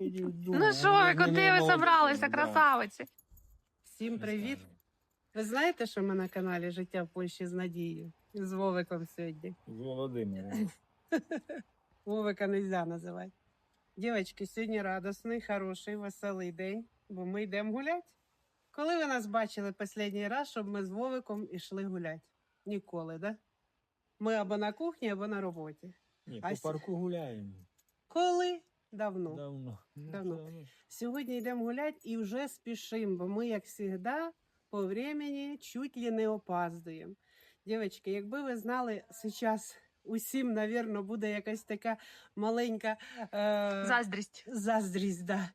Ну що ви, куди ви собралися, красавиці? Всім привіт! Ви знаєте, що ми на каналі Життя в Польщі з Надією? З Вовиком сьогодні. Володимир. Вовика не можна називати. Дівчатки, сьогодні радісний, хороший, веселий день, бо ми йдемо гуляти. Коли ви нас бачили останній раз, щоб ми з Вовиком йшли гуляти? Ніколи, да? Ми або на кухні, або на роботі. Ні, А по с- парку гуляємо. Коли? Давно. Давно. Ну, Давно. давно. Сьогодні йдемо гуляти і вже спішимо, бо ми, як завжди, по времени чуть ли не опаздуємо. Дівчатки, якби ви знали, зараз усім, навірно, буде якась така маленька е... Заздрість. заздрість. Да.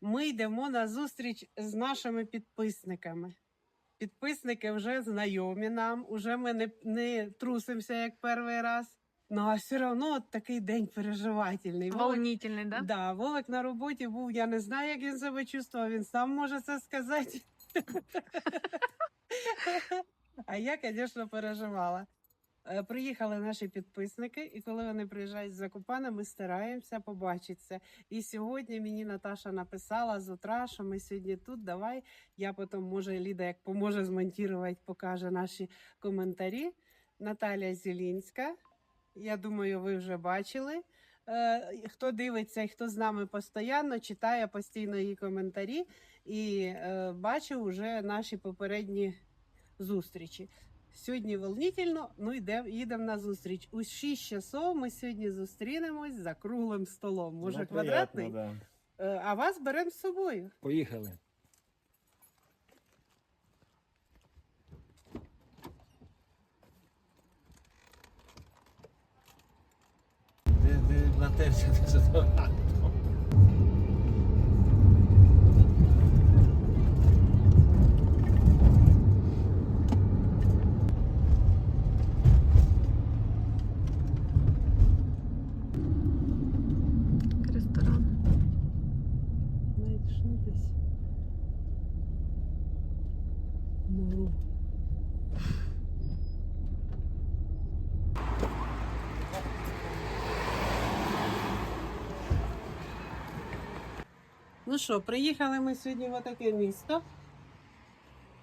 Ми йдемо на зустріч з нашими підписниками. Підписники вже знайомі нам, уже ми не, не трусимося як перший раз. Ну а все одно от такий день переживательний. Волнительний, да? Да, Вовик на роботі був. Я не знаю, як він себе чувствував. Він сам може це сказати. А я, звісно, переживала. Е, Приїхали наші підписники, і коли вони приїжджають з Закопана, ми стараємося побачитися. І сьогодні мені Наташа написала з утра, що ми сьогодні тут. Давай. Я потім, може, Ліда, як поможе змонтувати, покаже наші коментарі. Наталя Зілінська. Я думаю, ви вже бачили. Е, хто дивиться і хто з нами постійно, читає постійно її коментарі і е, бачив вже наші попередні зустрічі. Сьогодні волнительно, ну йдемо, їдемо на зустріч. У 6 часов ми сьогодні зустрінемось за круглим столом. Може, Ну, квадратний, приятно, да. Е, а вас беремо з собою. Поїхали. Натерся не задавати. Ресторан. Знаєте, що десь? Ну. Ну що, приїхали ми сьогодні в таке місто.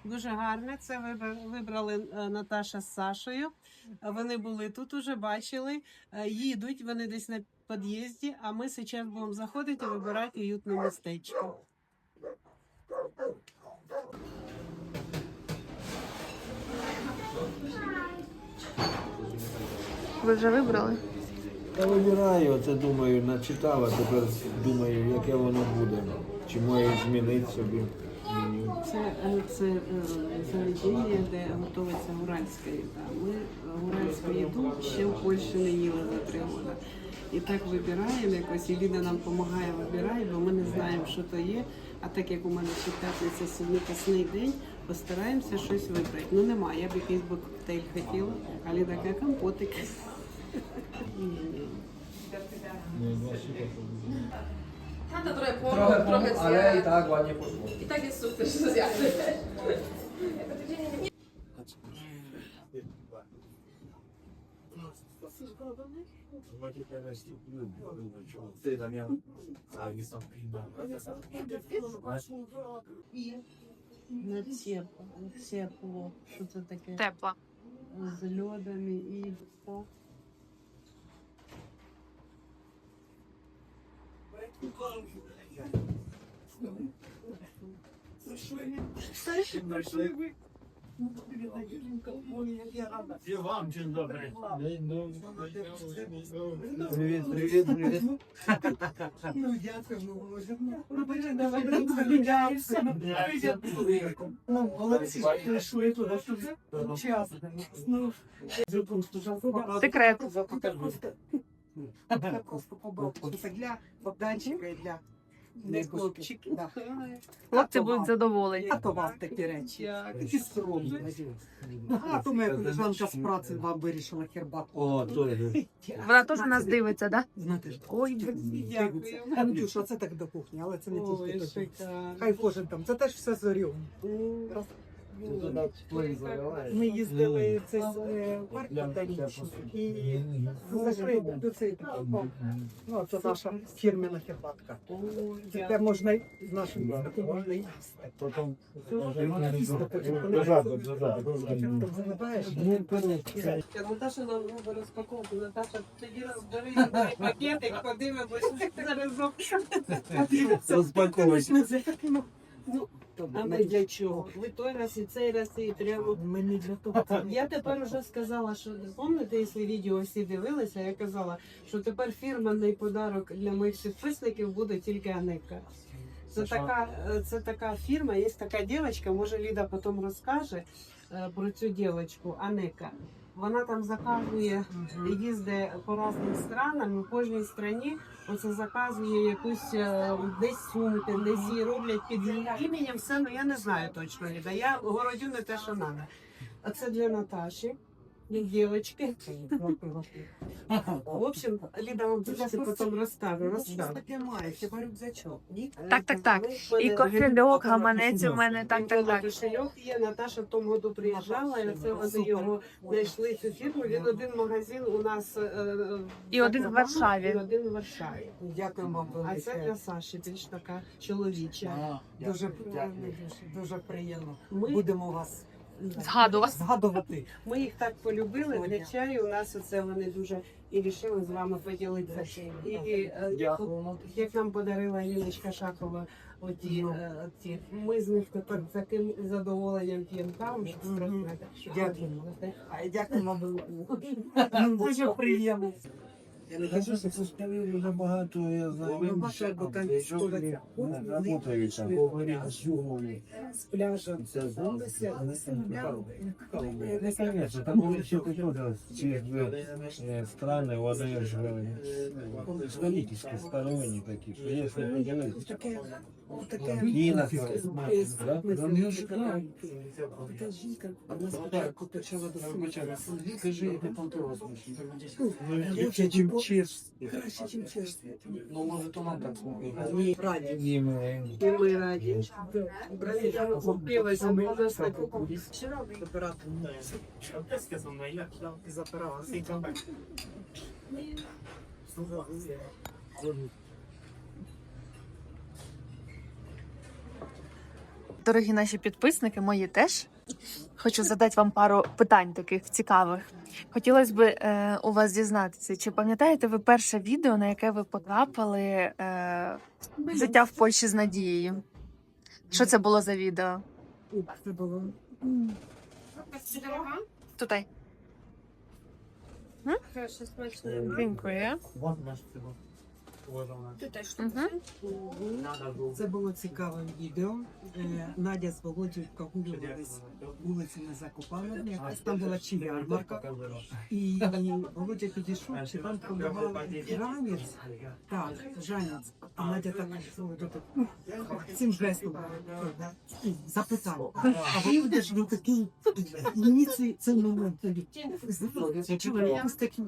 Дуже гарне. Це вибрали е, Наташа з Сашою. Вони були тут, уже бачили. Е, Їдуть вони десь на під'їзді, а ми зараз будемо заходити і вибирати уютне містечко. Ви вже вибрали? Я вибираю, оце думаю, начитав, а тепер думаю, яке воно буде. Чи маю змінити собі. Це, е, це е, заведення, де готується гуральська їда. Ми е, гуральську їду ще в Польщі не їли за три роки. І так вибираємо якось, і Ліда нам допомагає вибирати, бо ми не знаємо, що то є. А так як у мене ще п'ятниця сьогодні день, постараємося щось вибрати. Ну немає, я б якийсь би коктейль хотіла, а Ліда каже, компотик. Ні-ні. Tata trochę pomógł, Trochę trochę pomógł, ale i zjadł. tak ładnie poszło. I tak jest sukces, że zjadł. Ty, Damian. A, nie są На тепло, тепло. Що це таке? Тепла. з льодами і все. І вам чи добре. Привіт, привіт, привіт. Ну, дякую, Робили давай розглядався. Ну, молодці, прийшли туди сюди. Час. Секрет. Секрет. Просто побачити. Це для Богданчика і для Не хлопчиків. Да. Хлопці будуть задоволені. А то вам такі речі. Такі скромні. А то моя колежанка з праці вам вирішила хербату. О, той. Вона теж нас дивиться, да? Знаєте ж, Ой, дивиться. дякую. Андрюша, це так до кухні, але це не тільки. Хай кожен там, це теж все зорю. Ми їздили в цей е, парк ботанічний і зайшли до цей ну, це наша фірмена хербатка. Тепер можна з нашим їздити, можна їсти. Заливаєш? Наташа нам робить розпаковку. Наташа, тоді розбери пакетик, подивимось. Заразом. Розпаковуйся. Ну, а ми для чого? Ви той раз і цей раз і треба. Ми не для того. Я тепер вже сказала, що пам'ятаєте, якщо відео всі дивилися, я казала, що тепер фірменний подарок для моїх підписників буде тільки Аника. Це така, е, це така фірма, є така дівчинка, може Ліда потім розкаже е, про цю дівчинку, Аника. Вона там заказує, їздить по різним странам, в кожній країні оце заказує якусь е, десь сумки, десь її роблять під її іменем. Все, ну я не знаю точно, Ліда. Я городю не те, що треба. А це для Наташі, для дівчинки. В общем, Ліда вам трошки потім розкаже. розкаже. таке має, хіба рюкзачок? Ні? Так, так, так. І кошельок, гаманець у мене, так, так, так. Кошельок є. Наташа в тому году приїжджала, і це вони його знайшли цю фірму. Він один магазин у нас е, е, І один в Варшаві. І один в Варшаві. Дякую вам А це велике. для Саші більш така чоловіча. Дуже, дуже, дуже приємно. Ми, Будемо вас Згадувати. згадувати. ми їх так полюбили для чаю. У нас оце вони дуже і рішили з вами поділитися. І е, як нам подарила Ліночка Шахова, оті, е, ми з них тепер з таким задоволенням п'ємо. А Дякую вам. Дуже приємно. Я не кажу, що це дуже багато, я знаю. Ну, бачу, бо там історія. Работають говорять югом. З пляжа. Це знаєте, не конечно, такого ще хотілося, ці якби страни, вони ж е, столітні, сторонні такі, що якщо поділитися. Таке, таке. Кіна, да? Така жінка, вона спочатку почала до себе. Скажи, я не понтовас. Краще, чим чешські. Краще, чим чешські. Ну, може, то нам так Ні, раді. Ні, ми- І ми раді. Брали, купилися, ми вже Оператор. Із операції. Дорогі наші підписники, мої теж. Хочу задати вам пару питань таких цікавих. Хотілося б е, у вас дізнатися, чи пам'ятаєте ви перше відео, на яке ви потрапили е, життя в Польщі з Надією? Що це було за відео? Це було. Тутай. Дякую. Угу. Це було цікаве відео. Е, Надя з Володією прогулювались вулицями Закопаної. Якась там була чи ярмарка. І Володя підійшов, чи там продавали жанець. Так, жанець. А Надя так ну, цим жестом запитала. А Володя ж ну такий, і мені якось такі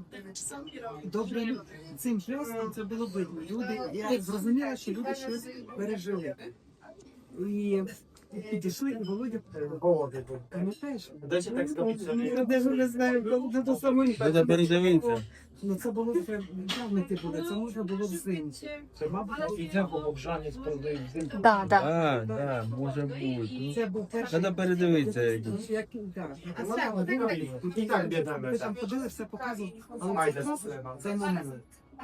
добре цим жестом це було видно. Люди, я зрозуміла, що люди щось пережили. І підійшли, і Володя пам'ятаєш? Я навіть не знаю, коли до самої. Треба передивитися. Ну це було вже давно ти буде, це можна було взимку. Це, мабуть, іде в обжанець продають взимку. Да, да. Так, так, може бути. Це був перший. Треба передивитися. як- Як, да, Це І так бідами. ви там ходили, все показували, але це цей момент.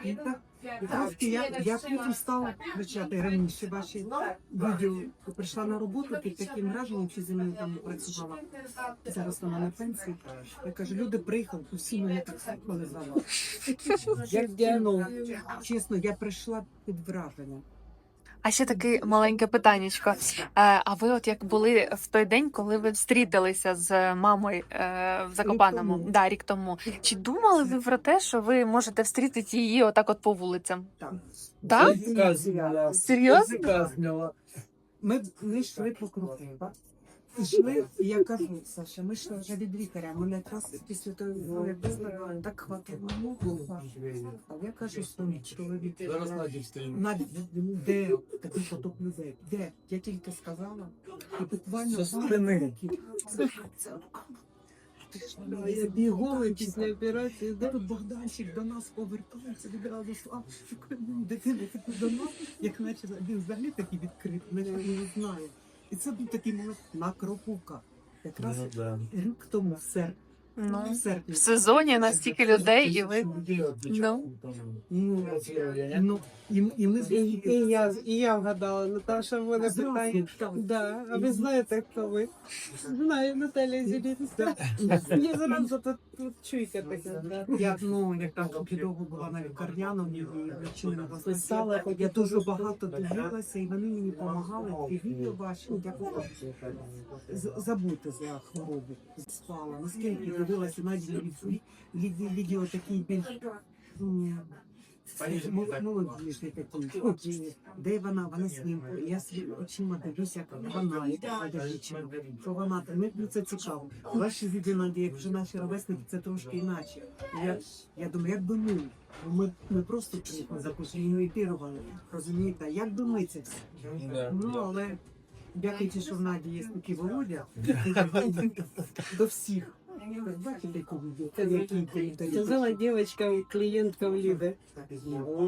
І так, і трошки я, я потім стала кричати раніше ваші відео. Прийшла на роботу під таким враженням, що зі мною там працювала. Зараз вона на пенсії. Я кажу, люди приїхали, усі мене так слухали за вас. Я. Чесно, я прийшла під враженням. А ще таке маленьке питаннячко. Е, А ви, от як були в той день, коли ви встрітилися з мамою е, в Закопаному, тому. да, рік тому, чи думали ви про те, що ви можете встрітити її отак от по вулицям? Так. Так? Серйозно? Ми йшли по кругу. Йшли, і я кажу, Саша, ми йшли вже від лікаря. Мене якраз після того як так хватило. А я кажу, що чоловік. Зараз. Надя, де такий поток людей. Де? Я тільки сказала, і буквально Со спини. Я бігом після операції, де тут Богданчик до нас повертається, відразу Славчик, дитина до нас, як почала, він взагалі такий відкритий, я не знаю. І це був такий момент на Кропука. Якраз Ну, да. рік тому в серпні. Ну, в серпні. в сезоні настільки людей, і ви. Ну. Ну, ну, і, і ми І, і, я, і я вгадала, Наташа, в мене питання. Да. А ви знаєте, хто ви? Знаю, Наталія Зілінська. Я зараз тут, тут чуйка така. да. Я ну як там довго була навіть карняна, і причини писала. Я дуже багато дивилася, і вони мені допомагали. І відео бачили, як з- забути за хворобу. Спала. Наскільки дивилася навіть відео такі більш м- молодіжні такі. От, Де вона? Вона своїм. Я своїм очима дивлюся, як вона, яка дівчина. Що вона мені це цікаво. Ваші Надя, як вже наші ровесники, це трошки інакше. Я, я думаю, як би ми, ми, ми просто запустили епірували, розумієте, як би ми це все? Ну, але дякуючи, що в Наді є такий Володя, до всіх. Бачите, Сказала дівчинка, клієнтка Ліди.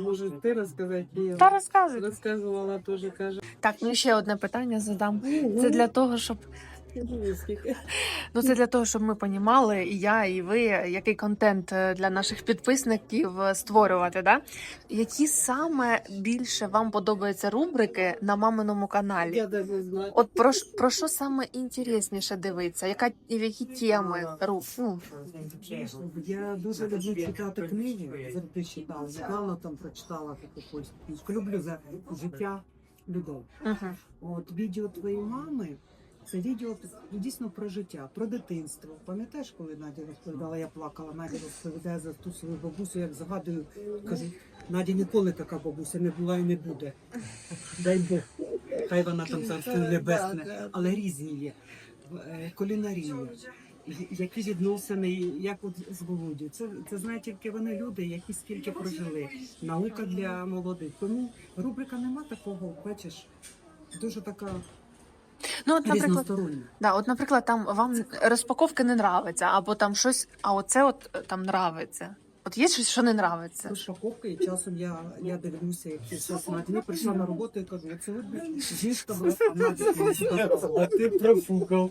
Може, ти розказати? Та розказуйте. розказувала теж, каже. Так, ну ще одне питання задам. Це для того, щоб ну це для того, щоб ми понімали, і я, і ви, який контент е, для наших підписників е, створювати. Да? Які саме більше вам подобаються рубрики на маминому каналі? Я не знаю. От про, про що саме інтересніше дивитися? Яка в які теми руб? Ну, Я дуже люблю читати книги, завжди читала. Недавно там прочитала таку польську. Люблю за життя людей. угу. От відео твоєї мами. Це відео дійсно про життя, про дитинство. Пам'ятаєш, коли Надя розповідала, я плакала, Надя розповідає за ту свою бабусю, як згадую, кажу, Надя ніколи така бабуся не була і не буде. Дай Бог. Хай вона там царство небесне, але різні є. Е, Кулінарія. Які відносини, як от з Володю. Це, це знають тільки вони люди, які скільки прожили. Наука для молодих. Тому рубрика нема такого, бачиш, дуже така ну от, наприклад, да, от, наприклад, там вам розпаковки не нравиться, або там щось, а оце от е, там нравиться. От є щось, що не нравиться. Розпаковка, і часом я, я дивлюся, як ти все смотри, прийшла на роботу і кажу, я сьогодні жінка була А ти профукав.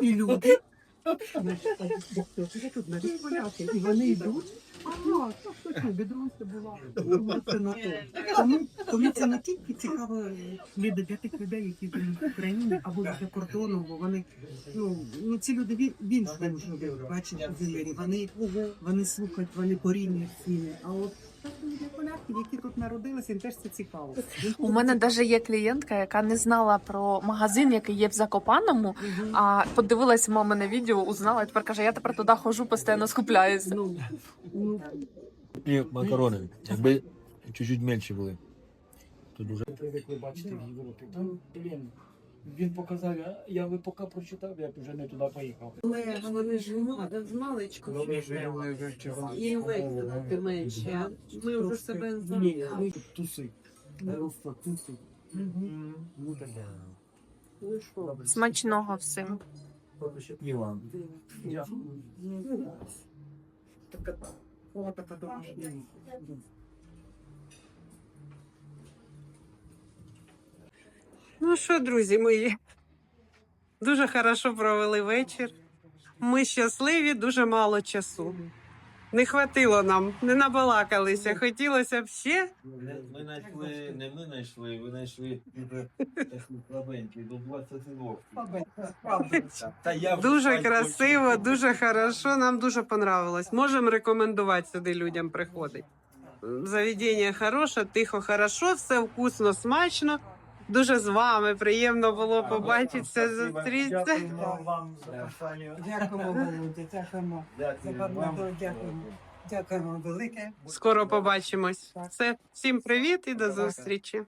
і люди. Я тут навіть поляки, і вони йдуть. Ага, що точно, бідронська була. Ну, Це. Тому, тому це не тільки цікаво люди для тих людей, які в Україні або за кордоном, бо вони, ну, ну ці люди в в іншому живуть, бачиш. Вони, вони слухають, вони порівнюють ними. А от які тут народилися, їм теж це цікаво. У мене навіть є клієнтка, яка не знала про магазин, який є в Закопаному, Мгм. а подивилась мамине відео, узнала, і тепер каже, я тепер туди хожу, постійно скупляюся. Ну, ну, І макарони, якби чуть-чуть менші були. Тут дуже Привикли бачити в Європі. Там, блін, він показав, я, я би поки прочитав, я вже не туди поїхав. Але вони ж з маличку. Їм виконати менше. Ми вже себе Ні, ну, туси. просто туси. Ну. Ну? Смачного всім. і вам. Ну що, друзі мої, дуже хорошо провели вечір. Ми щасливі, дуже мало часу. Не хватило нам, не набалакалися. Хотілося б ще. Ми знайшли, не ми знайшли, ви знайшли слабенький до 22. Та я Дуже красиво, дуже хорошо. Нам дуже понравилось. Можемо рекомендувати сюди людям приходити. Заведення хороше, тихо, хорошо, все вкусно, смачно. Дуже з вами приємно було побачитися, зустрітися. Дякуємо вам за компанію. Дякуємо, дякуємо. Долю, дякуємо. Дякуємо велике. Скоро побачимось. Все, всім привіт і до зустрічі.